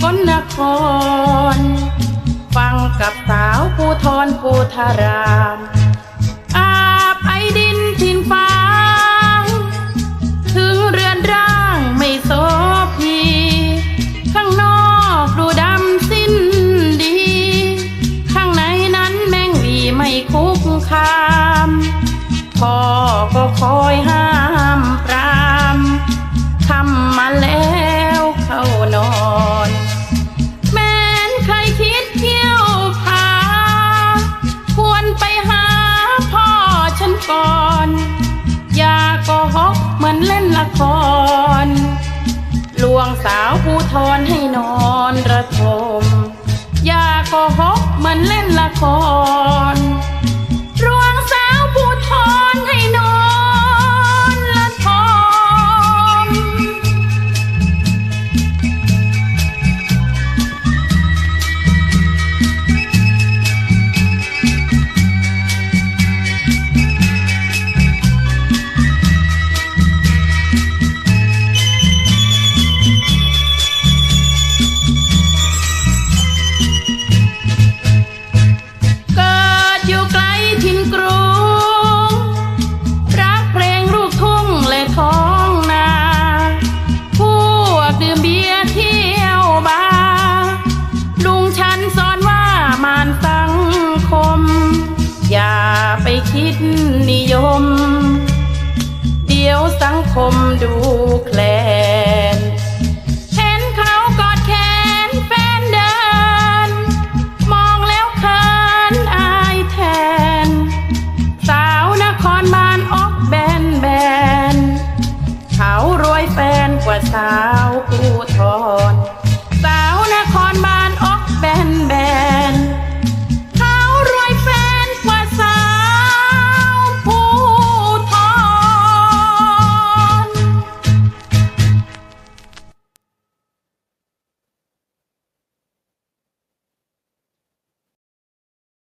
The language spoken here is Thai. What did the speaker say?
คร ฟังกับสาวผู้ทอนผู้ทาราม อาไอดินทินฟ้า ถึงเรือนร่างไม่โสพี ข้างนอกดูดำสิ้นดี ข้างในนั้นแมงวีไม่คุกคามพ่อก็คอยห้า ก่อน อย่าโก็ฮกเหมือนเล่นละคร ลวงสาวผู้ทอนให้นอนระทม อย่าโก็ฮกเหมือนเล่นละคร นิยม เดี๋ยวสังคมดูแคลน เห็นเขากอดแขนแฟนเดิน มองแล้วเคินอายแทน สาวนครบานออกแบนแบน เขารวยแฟนกว่าสาวผู้ทอง